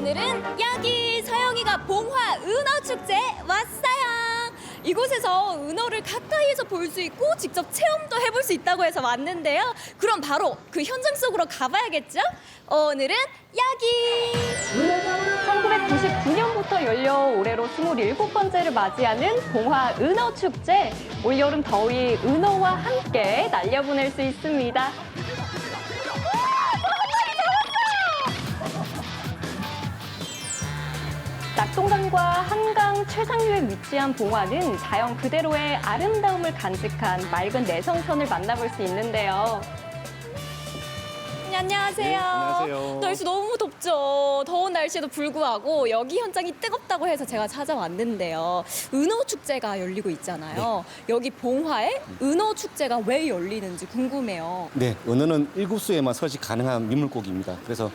오늘은 여기 서영이가 봉화 은어 축제 왔어요. 이곳에서 은어를 가까이에서 볼 수 있고 직접 체험도 해볼 수 있다고 해서 왔는데요. 그럼 바로 그 현장 속으로 가봐야겠죠? 오늘은 여기. 1999년부터 열려 올해로 27번째를 맞이하는 봉화 은어 축제. 올여름 더위 은어와 함께 날려보낼 수 있습니다. 낙동강과 한강 최상류에 위치한 봉화는 자연 그대로의 아름다움을 간직한 맑은 내성천을 만나볼 수 있는데요. 네, 안녕하세요. 네, 안녕하세요. 날씨 너무 덥죠. 더운 날씨에도 불구하고 여기 현장이 뜨겁다고 해서 제가 찾아왔는데요. 은어 축제가 열리고 있잖아요. 네. 여기 봉화에 은어 축제가 왜 열리는지 궁금해요. 네, 은어는 일국수에만 서식 가능한 민물고기입니다. 그래서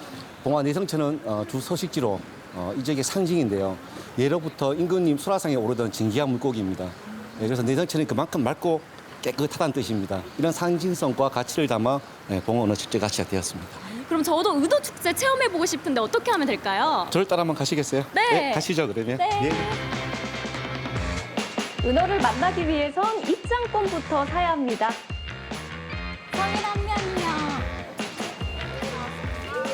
봉화 내성천은 어, 주 서식지로 어, 이 지역의 상징인데요. 예로부터 임금님 수라상에 오르던 진귀한 물고기입니다. 네, 그래서 내성천이 그만큼 맑고 깨끗하다는 뜻입니다. 이런 상징성과 가치를 담아 네, 봉화 은어 축제가 시작되었습니다. 그럼 저도 은어 축제 체험해 보고 싶은데 어떻게 하면 될까요? 저를 따라 한번 가시겠어요? 네. 가시죠 그러면. 네. 예. 은어를 만나기 위해선 입장권부터 사야 합니다. 성인 한 명이요.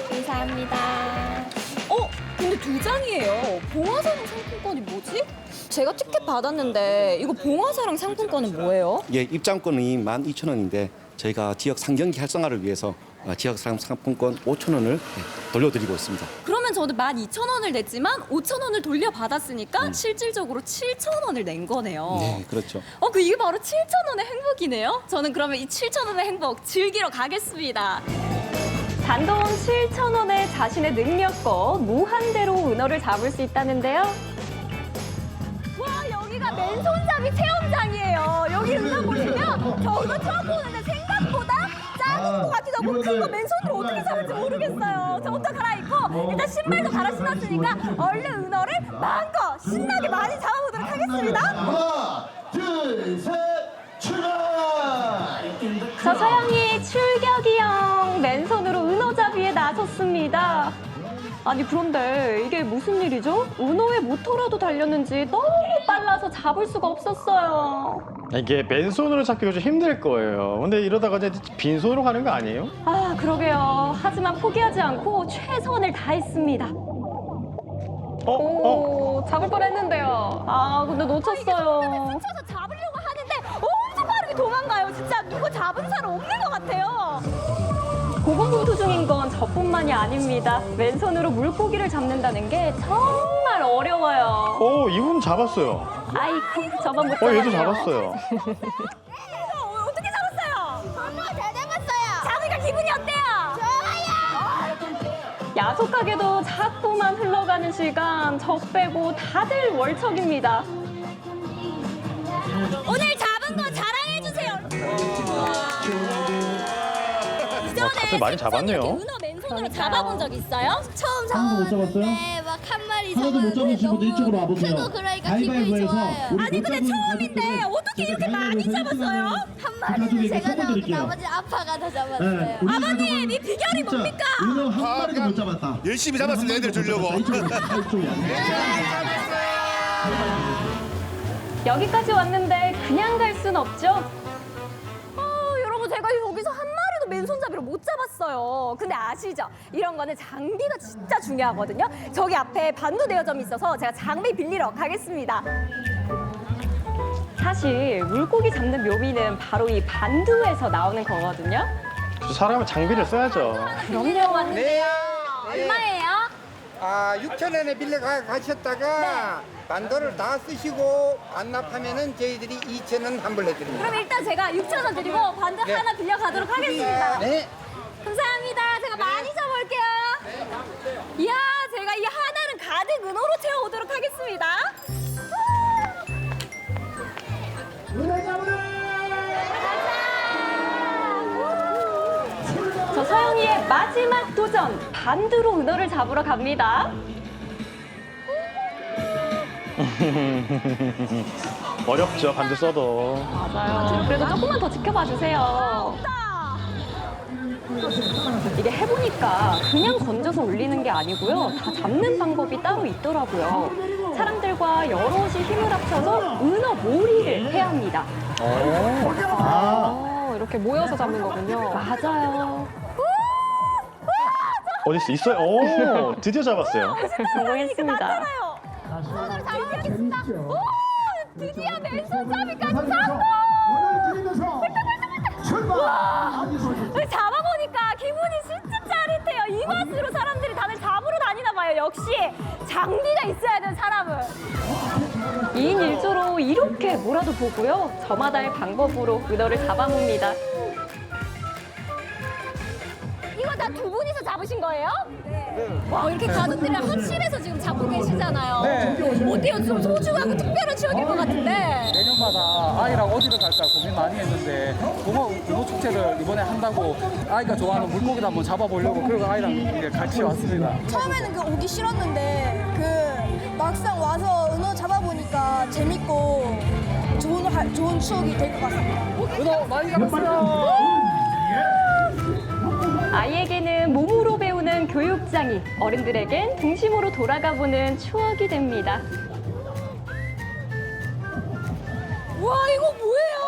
감사합니다. 두 장이에요. 봉화사랑 상품권이 뭐지? 제가 티켓 받았는데 이거 봉화사랑 상품권은 뭐예요? 예, 입장권이 12,000원인데 저희가 지역 상경기 활성화를 위해서 어, 지역 상- 상품권 5,000원을 돌려드리고 있습니다. 그러면 저도 12,000원을 냈지만 5,000원을 돌려받았으니까 실질적으로 7,000원을 낸 거네요. 네, 그렇죠. 어, 그 이게 바로 7,000원의 행복이네요. 저는 그러면 이 7,000원의 행복 즐기러 가겠습니다. 단돈 7,000원에 자신의 능력껏 무한대로 은어를 잡을 수 있다는데요. 와, 여기가 맨손잡이 체험장이에요. 여기 은하 보시면 저 은하 처음 보는데 생각보다 작은 것 같기도 하고 큰거 맨손으로 어떻게 잡을지 모르겠어요. 저 옷도 갈아입고 일단 신발도 갈아 신었으니까 얼른 은어를 마음껏 신나게 많이 잡아보도록 하겠습니다. 아니 그런데 이게 무슨 일이죠? 은어의 모터라도 달렸는지 너무 빨라서 잡을 수가 없었어요. 이게 맨손으로 잡기가 좀 힘들 거예요. 근데 이러다가 이제 빈손으로 가는 거 아니에요? 아 그러게요. 하지만 포기하지 않고 최선을 다했습니다. 어? 어? 오 잡을 뻔했는데요. 아 근데 놓쳤어요. 훔쳐서 잡으려고 하는데 엄청 빠르게 도망가요. 진짜 누구 잡은 사람 없는 것 같아요. 고군분투 중인 건 저뿐만이 아닙니다. 왼손으로 물고기를 잡는다는 게 정말 어려워요. 어, 이분 잡았어요. 아이고 저만 못 어, 잡았네요. 얘도 잡았어요. 어, 어떻게 잡았어요? 엄마가 잘 잡았어요. 잡으니까 기분이 어때요? 좋아요. 야속하게도 자꾸만 흘러가는 시간 저 빼고 다들 월척입니다. 오늘 다들 많이 잡았네요. 은어 맨손으로 잡아본 적 있어요? 처음 한 번도 못 잡았어요? 네, 막한 마리 하나도 못 잡았는데 너무 이쪽으로 와보세요. 크고 그러니까 기분이 좋아요. 우리 아니 못 근데 잡은 처음인데 어떻게 이렇게 제가 많이 가위바위보 잡았어요? 한 마리는 제가 선물 잡고 드릴게요. 나머지 아빠가 다 잡았어요. 네, 우리 아버님, 가족은 이 비결이 진짜 뭡니까? 은어 한 마리도 못 잡았다. 열심히 잡았습니다, 애들 주려고. 이쪽으로 이쪽이야. 여기까지 왔는데 그냥 갈 순 없죠? 어, 여러분 제가 여기서 맨손잡이로 못 잡았어요. 근데 아시죠? 이런 거는 장비가 진짜 중요하거든요. 저기 앞에 반도 대여점이 있어서 제가 장비 빌리러 가겠습니다. 사실 물고기 잡는 묘미는 바로 이 반두에서 나오는 거거든요. 사람은 장비를 써야죠. 그럼요. 네. 얼마예요? 아, 6천 원에 빌려 가, 가셨다가 반도를 다 쓰시고 반납하면은 저희들이 2천 원 환불해 드립니다. 그럼 일단 제가 6천 원 드리고 반도 네. 하나 빌려 가도록 하겠습니다. 네. 감사합니다. 제가 많이 잡아올게요. 이야, 제가 이 하나는 가득 은어로 채워오도록 하겠습니다. 저 서영이의 마지막 도전 반두로 은어를 잡으러 갑니다. 어렵죠, 반대 써도. 맞아요. 그래도 조금만 더 지켜봐 주세요. 자, 이게 해보니까 그냥 건져서 올리는 게 아니고요. 다 잡는 방법이 따로 있더라고요. 사람들과 여럿이 힘을 합쳐서 은어 몰이를 해야 합니다. 아, 이렇게 모여서 잡는 거군요. 맞아요. 어디 있어? 있어요? 오, 드디어 잡았어요. 성공했습니다. 먹겠습니다. 오, 드디어 맨손잡이까지 잡고. 네, 잡아보니까 기분이 진짜 짜릿해요. 이 맛으로 사람들이 다들 잡으러 다니나 봐요. 역시 장비가 있어야 되는 사람은. 2인 1조로 이렇게 몰아도 보고요. 저마다의 방법으로 은어를 잡아봅니다. 이거 다 두 분이서 잡으신 거예요? 네. 와 이렇게 가족들이랑 합심해서 지금 잡고 계시잖아요. 네. 어때요? 좀 소중하고 특별한 추억일 것 같은데. 내년마다 아이랑 어디를 갈까 고민 많이 했는데 붕어 붕어 축제를 이번에 한다고 아이가 좋아하는 물고기도 한번 잡아보려고 그러고 아이랑 이렇게 같이 왔습니다. 처음에는 그 오기 싫었는데 그 막상 와서 은어 잡아보니까 재밌고 좋은 할- 좋은 추억이 될 것 같습니다. 은어 많이 잡았어요. 아이에게는 몸 배우는 교육장이 어른들에겐 중심으로 돌아가 보는 추억이 됩니다. 와 이거 뭐예요?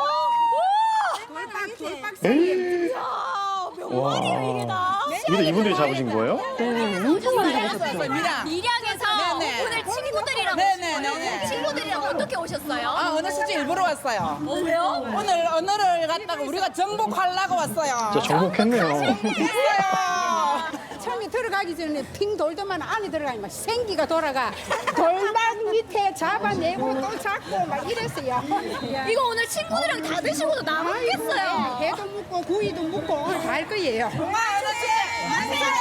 이야 와. 명말이에요 이게 다. 이거 이분들이 잡으신 거예요? 네, 엄청 많이 잡으셨죠. 밀양에서 오늘 친구들이랑 네네네. 오신 거예요? 친구들이랑 어떻게 오셨어요? 아, 어느 수지 일부러 왔어요. 어, 왜요? 오늘 언어를 갖다가 우리가 정복하려고 왔어요. 진짜 정복했네요. 했어요. 처음에 들어가기 전에 핑 돌더만 안에 들어가면 생기가 돌아가 돌막 밑에 잡아내고 또 잡고 막 이랬어요. 이거 오늘 친구들이랑 다 드시고도 남았겠어요. 개도 묻고 구이도 묻고 오늘 다 할 거예요. 안녕하세요.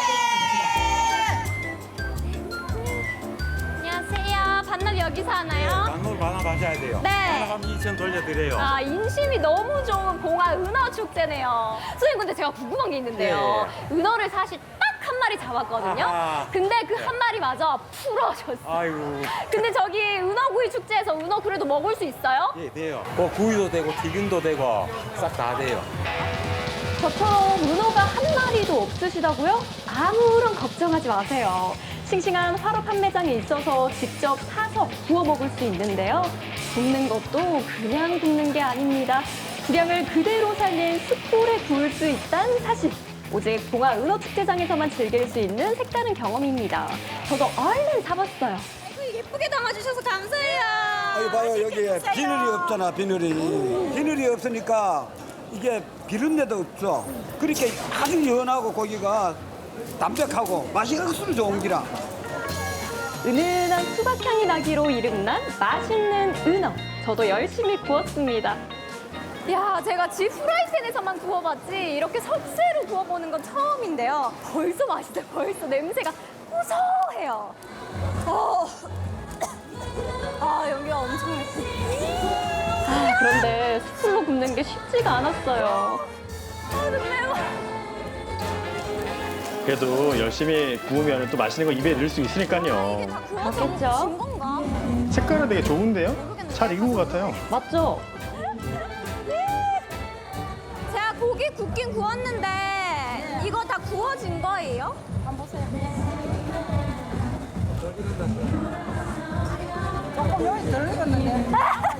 반납 여기서 하나요? 방울 하나 가셔야 돼요. 네. 하나 가면 2천 돌려드려요. 아 인심이 너무 좋은 봉화 은어 축제네요. 선생님 근데 제가 궁금한 게 있는데요. 은어를 사실 딱 한 마리 잡았거든요. 네. 아하. 근데 그 한 마리마저 풀어졌어요. 아이고, 근데 저기 은어구이 축제에서 은어 그래도 먹을 수 있어요? 예, 돼요. 뭐 구이도 되고 튀김도 되고 싹 다 돼요. 저처럼 은어가 한 마리도 없으시다고요? 아무런 걱정하지 마세요. 싱싱한 화로 판매장에 있어서 직접 사서 구워 먹을 수 있는데요. 굽는 것도 그냥 굽는 게 아닙니다. 구량을 그대로 살린 숯불에 구울 수 있다는 사실. 오직 봉화 은어 축제장에서만 즐길 수 있는 색다른 경험입니다. 저도 얼른 사봤어요. 예쁘게 담아주셔서 감사해요. 여기 봐요 여기 비늘이 없잖아 비늘이 비늘이 없으니까 이게 비린내도 없어 그렇게 아주 연하고 고기가 담백하고 맛이 억수로 좋은 기라 은은한 수박 향이 나기로 이름난 맛있는 은어. 저도 열심히 구웠습니다. 야, 제가 집 프라이팬에서만 구워봤지 이렇게 석쇠로 구워보는 건 처음인데요. 벌써 맛있어요. 벌써 냄새가 고소해요. 어. 아, 여기가 엄청 맛있어. 아, 그런데 숯불로 굽는 게 쉽지가 않았어요. 아, 매워. 그래도 열심히 구우면 또 맛있는 거 입에 넣을 수 있으니까요. 맞겠죠? 진 건가? 색깔은 되게 좋은데요? 잘 익은 것 같아요. 맞죠? 제가 고기 굽긴 구웠는데 이거 다 구워진 거예요? 한번 보세요. 조금 여기 덜 익었는데.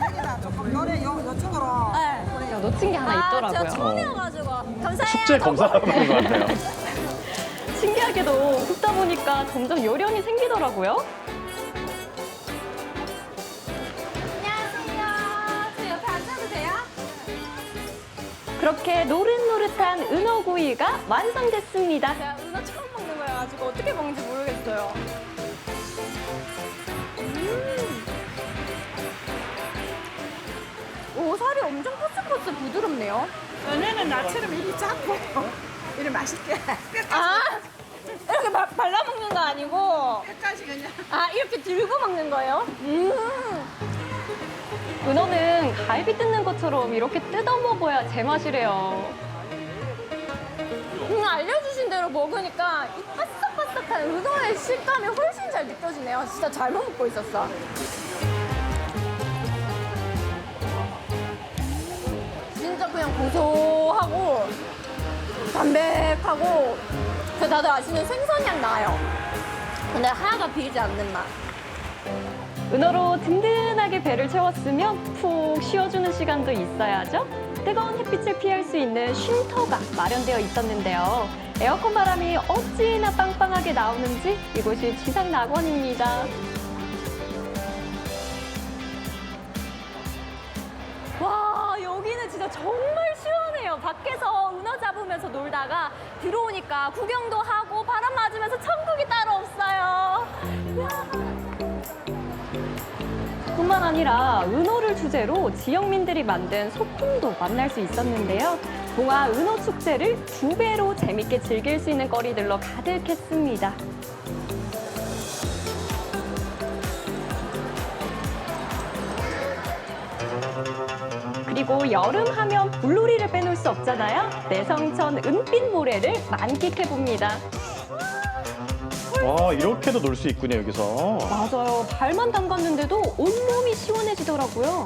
여기다 조금 요래 요 요쪽으로. 네. 야, 놓친 게 하나 아, 있더라고요. 제가 처음이어가지고 감사해요. 숙제 검사하는 것 같아요. 신기하게도 굽다 보니까 점점 요령이 생기더라고요. 안녕하세요. 저 옆에 앉아도 돼요? 그렇게 노릇노릇한 은어구이가 완성됐습니다. 제가 은어 처음 먹는 거여가지고 어떻게 먹는지 모르겠어요. 음. 오, 살이 엄청 포슬포슬 부드럽네요. 은혜는 나처럼 이리 작고 이리 맛있게 아, 발라 먹는 거 아니고, 끝까지 그냥 아, 이렇게 들고 먹는 거예요? 음. 은어는 갈비 뜯는 것처럼 이렇게 뜯어 먹어야 제맛이래요. 음, 알려주신 대로 먹으니까 이 바삭바삭한 은어의 식감이 훨씬 잘 느껴지네요. 진짜 잘못 먹고 있었어. 진짜 그냥 고소하고 담백하고 그 다들 아시는 생선향 나요. 근데 하나가 비리지 않는 맛. 은어로 든든하게 배를 채웠으면 푹 쉬어주는 시간도 있어야죠. 뜨거운 햇빛을 피할 수 있는 쉼터가 마련되어 있었는데요. 에어컨 바람이 어찌나 빵빵하게 나오는지 이곳이 지상 낙원입니다. 와 여기는 진짜 정말 시원해요. 밖에서 은어 잡으면서 놀다가 들어오니까 구경도 하고 바람 맞으면서 천국이 따로 없어요. 뿐만 아니라 은어를 주제로 지역민들이 만든 소품도 만날 수 있었는데요. 봉화 은어 축제를 두 배로 재밌게 즐길 수 있는 거리들로 가득했습니다. 그리고 여름 하면 물놀이를 빼놓을 수 없잖아요. 내성천 은빛 모래를 만끽해 봅니다. 와 이렇게도 놀 수 있군요 여기서. 맞아요. 발만 담갔는데도 온몸이 시원해지더라고요.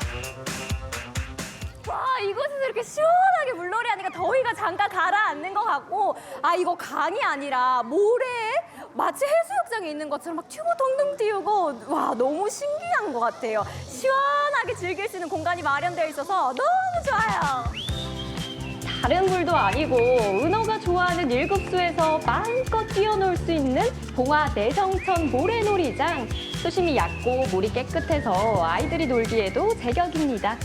와 이곳에서 이렇게 시원하게 물놀이 하니까 더위가 잠깐 가라앉는 것 같고 아 이거 강이 아니라 모래에 마치 해수욕장에 있는 것처럼 막 튜브 동동 띄우고 와 너무 신기한 것 같아요 시원 하게 즐길 수 있는 공간이 마련되어 있어서 너무 좋아요 다른 물도 아니고 은어가 좋아하는 일급수에서 마음껏 뛰어놀 수 있는 봉화 내성천 모래놀이장. 수심이 얕고 물이 깨끗해서 아이들이 놀기에도 제격입니다.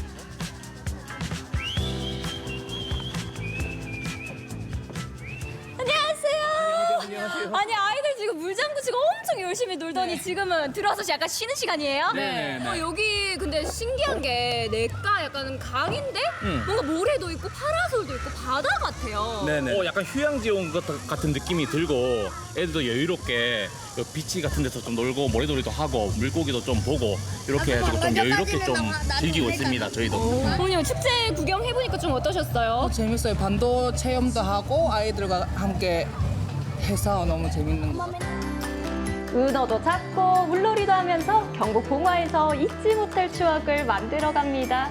엄청 열심히 놀더니 지금은 들어와서 약간 쉬는 시간이에요? 네, 네. 어, 여기 근데 신기한 게 내가 약간 강인데 뭔가 모래도 있고 파라솔도 있고 바다 같아요. 네네. 어, 약간 휴양지 온 것 같은 느낌이 들고 애들도 여유롭게 요 비치 같은 데서 좀 놀고 모래놀이도 하고 물고기도 좀 보고 이렇게 해가지고 좀 여유롭게 좀 즐기고 있습니다. 저희도. 어머님 축제 구경해 보니까 좀 어떠셨어요? 재밌어요. 반도 체험도 하고 아이들과 함께 해서 너무 재밌는 것 같아요. 은어도 잡고 물놀이도 하면서 경북 봉화에서 잊지 못할 추억을 만들어 갑니다.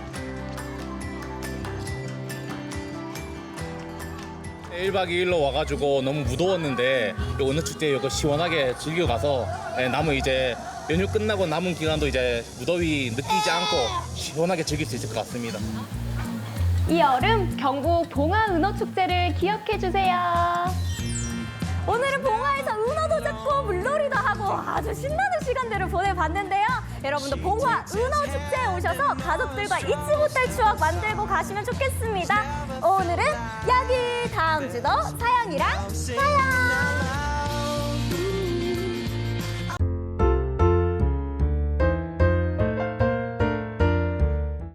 1박 2일로 와가지고 너무 무더웠는데 요 어느 축제 이거 시원하게 즐겨 가서 예, 남은 이제 연휴 끝나고 남은 기간도 이제 무더위 느끼지 않고 시원하게 즐길 수 있을 것 같습니다. 이 여름 경북 봉화 은어 축제를 기억해 주세요. 오늘은 봉화에서 은어도 잡고 물놀이도 하고 아주 신나는 시간들을 보내봤는데요. 여러분도 봉화 은어 축제에 오셔서 가족들과 잊지 못할 추억 만들고 가시면 좋겠습니다. 오늘은 여기 다음 주도 사연이랑 사연